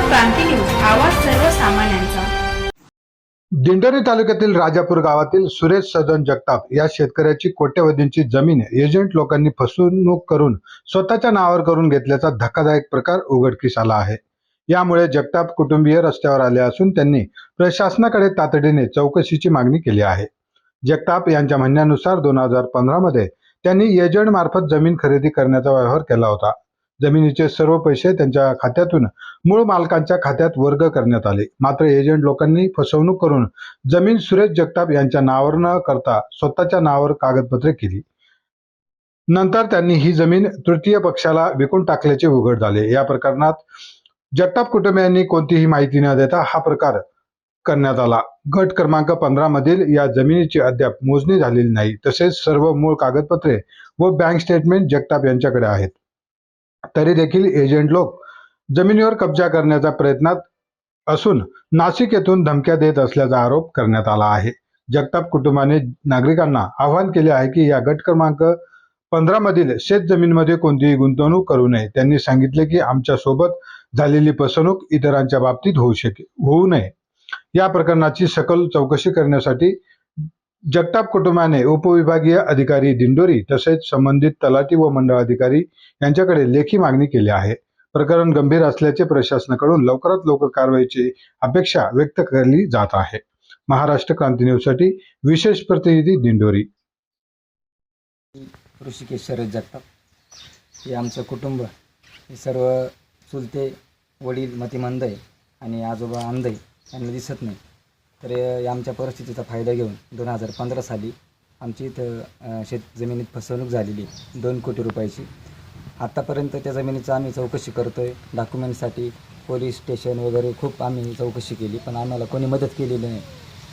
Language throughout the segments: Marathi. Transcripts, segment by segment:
क्रांती न्यूज आवाज सर्वसामान्यांचा. दिंडोरी तालुक्यातील राजापूर गावातील सुरेश सदन जगताप या शेतकऱ्याची कोट्यवधींची जमीन एजंट लोकांनी फसवणूक करून स्वतःच्या नावावर करून घेतल्याचा धक्कादायक प्रकार उघडकीस आला आहे. यामुळे जगताप कुटुंबीय रस्त्यावर आले असून त्यांनी प्रशासनाकडे तातडीने चौकशीची मागणी केली आहे. जगताप यांच्या म्हणण्यानुसार दोन हजार पंधरामध्ये त्यांनी एजंट मार्फत जमीन खरेदी करण्याचा व्यवहार केला होता. जमिनीचे सर्व पैसे त्यांच्या खात्यातून मूळ मालकांच्या खात्यात वर्ग करण्यात आले. मात्र एजंट लोकांनी फसवणूक करून जमीन सुरेश जगताप यांच्या नावावर न करता स्वतःच्या नावावर कागदपत्रे केली. नंतर त्यांनी ही जमीन तृतीय पक्षाला विकून टाकल्याचे उघड झाले. या प्रकरणात जगताप कुटुंबियांनी कोणतीही माहिती न देता हा प्रकार करण्यात आला. गट क्रमांक पंधरा मधील या जमिनीची अद्याप मोजणी झालेली नाही. तसेच सर्व मूळ कागदपत्रे व बँक स्टेटमेंट जगताप यांच्याकडे आहेत. तरी देखील एजंट लोक जमिनीवर कब्जा करण्याच्या प्रयत्नात असून नाशिक येथून धमक्या देत असल्याचा आरोप करण्यात आला आहे. जगताप कुटुंबाने नागरिकांना आवाहन केले आहे की या गट क्रमांक पंधरा मधील शेत जमीनमध्ये कोणतीही गुंतवणूक करू नये. त्यांनी सांगितले की आमच्यासोबत झालेली फसवणूक इतरांच्या बाबतीत होऊ शके होऊ नये. या प्रकरणाची सखोल चौकशी करण्यासाठी जगताप कुटुंबाने उपविभागीय अधिकारी दिंडोरी तसेच संबंधित तलाठी व मंडळ अधिकारी यांच्याकडे लेखी मागणी केली आहे. प्रकरण गंभीर असल्याचे प्रशासनाकडून लवकरात लवकर कारवाईची अपेक्षा व्यक्त केली जात आहे. महाराष्ट्र क्रांती न्यूजसाठी विशेष प्रतिनिधी दिंडोरी. ऋषिकेश शरद जगताप. हे आमचं कुटुंब. हे सर्व चुलते वडील मतिमंद आहे आणि आजोबा अंध आहे यांना दिसत नाही. तर आमच्या परिस्थितीचा फायदा घेऊन दोन हजार पंधरा साली आमची इथं शेत जमिनीत फसवणूक झालेली दोन कोटी रुपयाची. आत्तापर्यंत त्या जमिनीचं आम्ही चौकशी करतो आहे डॉक्युमेंटसाठी पोलीस स्टेशन वगैरे खूप आम्ही चौकशी केली पण आम्हाला कोणी मदत केलेली नाही.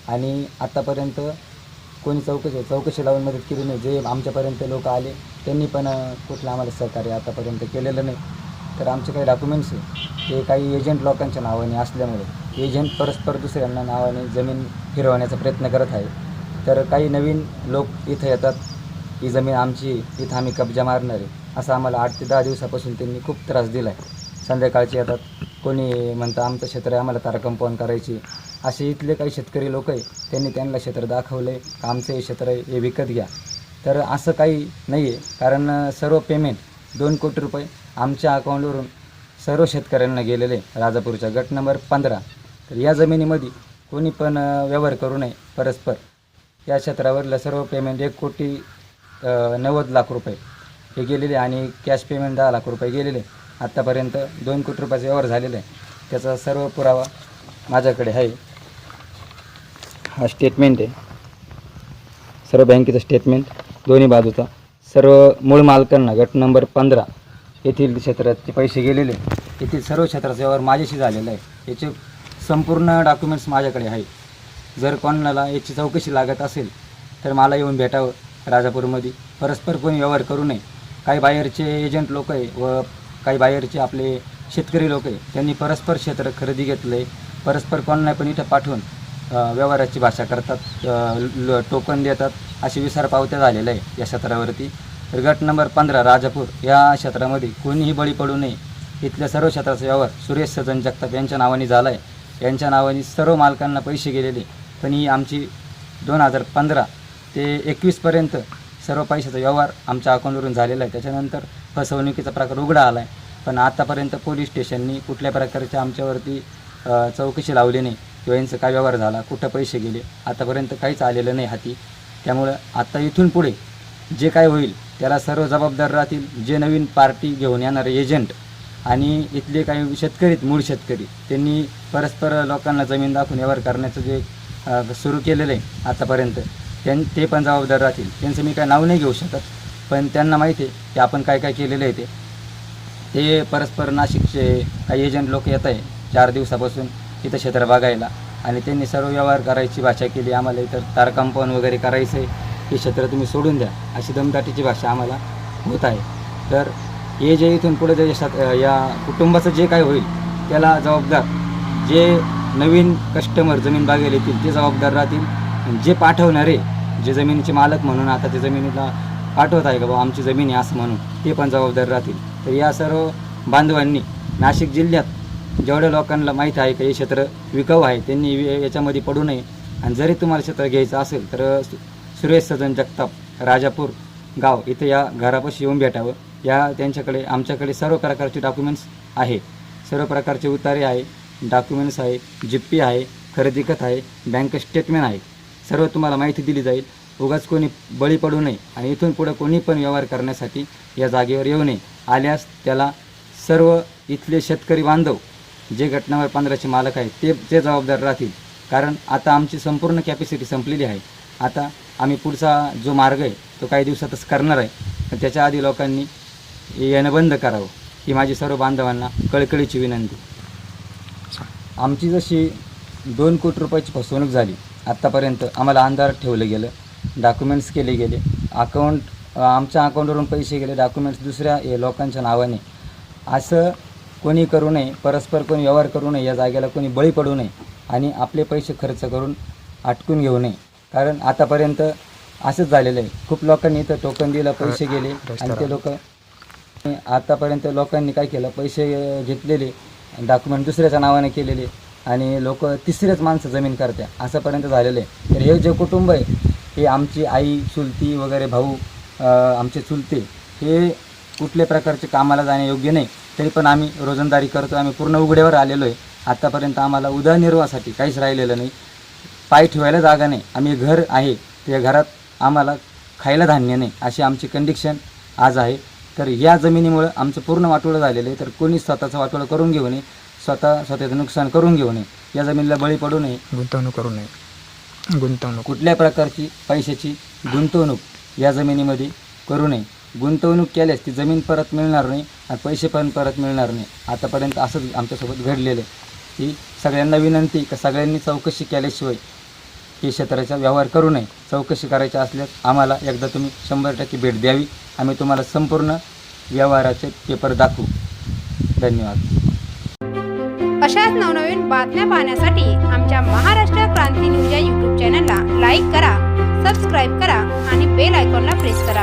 आणि आत्तापर्यंत कोणी चौकशी चौकशी लावून मदत केली नाही. जे आमच्यापर्यंत लोक आले त्यांनी पण कुठलं आम्हाला सहकार्य आतापर्यंत केलेलं नाही. तर आमचे काही डॉक्युमेंट्स आहे. ते काही एजंट लोकांच्या नावाने असल्यामुळे एजंट परस्पर दुसऱ्यांना नावाने जमीन फिरवण्याचा प्रयत्न करत आहे. तर काही नवीन लोक इथं येतात. ही जमीन आमची इथं आम्ही कब्जा मारणार आहे. असं आम्हाला आठ ते दहा दिवसापासून त्यांनी खूप त्रास दिला आहे संध्याकाळचे येतात. कोणी म्हणतं आमचं क्षेत्र आहे आम्हाला तारा कंपाऊंड करायची असे इथले काही शेतकरी लोक आहे. त्यांनी त्यांना क्षेत्र दाखवलं आहे का आमचं हे क्षेत्र आहे हे विकत घ्या. तर असं काही नाही आहे कारण सर्व पेमेंट दोन कोटी रुपये आमच्या अकाउंटवरून सर्व शेतकऱ्यांना गेलेले राजापूरच्या गट नंबर पंधरा. तर या जमिनीमध्ये कोणी पण व्यवहार करू नये परस्पर. या क्षेत्रावरलं सर्व पेमेंट एक कोटी नव्वद लाख रुपये हे गेलेले आणि कॅश पेमेंट दहा लाख रुपये गेलेले. आत्तापर्यंत दोन कोटी रुपयाचा व्यवहार झालेला आहे. त्याचा सर्व पुरावा माझ्याकडे आहे. हा स्टेटमेंट आहे. सर्व बँकेचं स्टेटमेंट दोन्ही बाजूचा. सर्व मूळ मालकांना गट नंबर पंधरा. येथील क्षेत्राचे पैसे गेलेले. येथील सर्व क्षेत्राचा व्यवहार माझ्याशी झालेला आहे. याचे संपूर्ण डॉक्युमेंट्स माझ्याकडे आहे जर कोणाला याची चौकशी लागत असेल तर मला येऊन भेटावं राजापूरमध्ये. परस्पर कोणी व्यवहार करू नये. काही बाहेरचे एजंट लोक आहे व काही बाहेरचे आपले शेतकरी लोक आहे त्यांनी परस्पर क्षेत्र खरेदी घेतलं आहे परस्पर कोणाला पण इथं पाठवून व्यवहाराची भाषा करतात ल- टोकन देतात. अशी विसार पावत्या झालेल्या आहे या क्षेत्रावरती. तर गट नंबर पंधरा राजापूर या क्षेत्रामध्ये कोणीही बळी पडू नये. इथल्या सर्व क्षेत्राचा व्यवहार सुरेश सजन जगताप यांच्या नावाने झाला आहे यांच्या नावाने सर्व मालकांना पैसे गेलेले. पण ही आमची दोन हजार पंधरा ते एकवीसपर्यंत सर्व पैशाचा व्यवहार आमच्या अकाउंटवरून झालेला आहे. त्याच्यानंतर फसवणुकीचा प्रकार उघडा आला आहे पण आत्तापर्यंत पोलीस स्टेशननी कुठल्या प्रकारच्या आमच्यावरती चौकशी लावली नाही किंवा यांचा काय व्यवहार झाला कुठं पैसे गेले आतापर्यंत काहीच आलेलं नाही हाती. त्यामुळं आत्ता इथून पुढे जे काय होईल त्याला सर्व जबाबदार राहतील. जे नवीन पार्टी घेऊन येणारे एजंट आणि इथले काही शेतकरी आहेत, मूळ शेतकरी त्यांनी परस्पर लोकांना जमीन दाखवून व्यवहार करण्याचं जे सुरू केलेलं आहे आतापर्यंत त्यां ते पण जबाबदार राहतील. त्यांचं मी काय नाव नाही घेऊ शकत पण त्यांना माहिती आहे की आपण काय काय केलेलं आहे ते. ते परस्पर नाशिकचे काही एजंट लोक येत आहे चार दिवसापासून इथं क्षेत्र बघायला. आणि त्यांनी सर्व व्यवहार करायची भाषा केली आम्हाला इतर तार कंपाऊंड वगैरे करायचं आहे हे क्षेत्र तुम्ही सोडून द्या अशी दमदाटीची भाषा आम्हाला होत आहे. तर हे जे इथून पुढे जे या कुटुंबाचं जे काय होईल त्याला जबाबदार जे नवीन कस्टमर जमीन बागेल येतील ते जबाबदार राहतील. जे पाठवणारे जे जमिनीचे मालक म्हणून आता ते जमिनीला पाठवत आहे का बाबा आमची जमीन आहे असं म्हणून ते पण जबाबदार राहतील. तर या सर्व बांधवांनी नाशिक जिल्ह्यात जेवढ्या लोकांना माहीत आहे की हे क्षेत्र विकाऊ आहे त्यांनी याच्यामध्ये पडू नये. आणि जरी तुम्हाला क्षेत्र घ्यायचं असेल तर सुरेश सजन जगताप राजापूर गाव इथे या घरापाशी येऊन भेटावं. या त्यांच्याकडे आमच्याकडे सर्व प्रकारचे डॉक्युमेंट्स आहे. सर्व प्रकारचे उतारे आहे डॉक्युमेंट्स आहे जिप्पी आहे खरेदी खत आहे बँक स्टेटमेंट आहे. सर्व तुम्हाला माहिती दिली जाईल. उगाच कोणी बळी पडू नये आणि इथून पुढं कोणी पण व्यवहार करण्यासाठी या जागेवर येऊ नये. आल्यास त्याला सर्व इथले शेतकरी बांधव जे घटनावर पंधराचे मालक आहेत ते ते जबाबदार राहतील. कारण आता आमची संपूर्ण कॅपॅसिटी संपलेली आहे. आता आम्ही पुढचा जो मार्ग आहे तो काही दिवसातच करणार आहे. पण त्याच्या आधी लोकांनी येणं बंद करावं ही माझी सर्व बांधवांना कळकळीची विनंती. आमची जशी दोन कोटी रुपयाची फसवणूक झाली आत्तापर्यंत आम्हाला अंधार ठेवलं गेलं डॉक्युमेंट्स केले गेले अकाउंट आमच्या अकाउंटवरून पैसे गेले डॉक्युमेंट्स दुसऱ्या हे लोकांच्या नावाने. असं कोणी करू नये परस्पर कोणी व्यवहार करू नये या जागेला कोणी बळी पडू नये आणि आपले पैसे खर्च करून अटकून घेऊ नये. कारण आतापर्यंत असंच झालेलं आहे. खूप लोकांनी इथं टोकन दिलं पैसे गेले आणि ते लोक आतापर्यंत लोकांनी काय केलं पैसे घेतलेले डॉक्युमेंट दुसऱ्याच्या नावाने केलेले आणि लोक तिसरेच माणसं जमीन करत्या. असंपर्यंत झालेलं आहे. तर हे जे कुटुंब आहे हे आमची आई चुलती वगैरे भाऊ आमचे चुलते हे कुठल्या प्रकारचे कामाला जाणे योग्य नाही. तरी पण आम्ही रोजंदारी करतो आम्ही पूर्ण उघड्यावर आलेलो आहे. आत्तापर्यंत आम्हाला उदरनिर्वाहासाठी काहीच राहिलेलं नाही. पाय ठेवायला जागा नाही. आम्ही घर आहे. त्या घरात आम्हाला खायला धान्य नाही. अशी आमची कंडिशन आज आहे. तर या जमिनीमुळं आमचं पूर्ण वाटोळं झालेलं आहे. तर कोणी स्वतःचं वाटोळं करून घेऊ नये. स्वतः स्वतःचं नुकसान करून घेऊ नये. या जमिनीला बळी पडू नये. गुंतवणूक करू नये. गुंतवणूक. कुठल्या प्रकारची पैशाची गुंतवणूक या जमिनीमध्ये करू नये. गुंतवणूक केल्यास ती जमीन परत मिळणार नाही आणि पैसे पण परत मिळणार नाही. आतापर्यंत असंच आमच्यासोबत घडलेलं आहे. ही सगळ्यांना विनंती का सगळ्यांनी चौकशी केल्याशिवाय ही क्षेत्राचा व्यवहार करू नये. चौकशी करायची असल्यास आम्हाला एकदा तुम्ही शंभर टक्के भेट द्यावी. आम्ही तुम्हाला संपूर्ण व्यवहाराचे पेपर दाखवू. धन्यवाद. अशाच नवनवीन बातम्या पाहण्यासाठी आमच्या महाराष्ट्र क्रांती न्यूज या यूट्यूब चॅनलला लाईक करा सबस्क्राईब करा आणि बेल आयकॉनला प्रेस करा.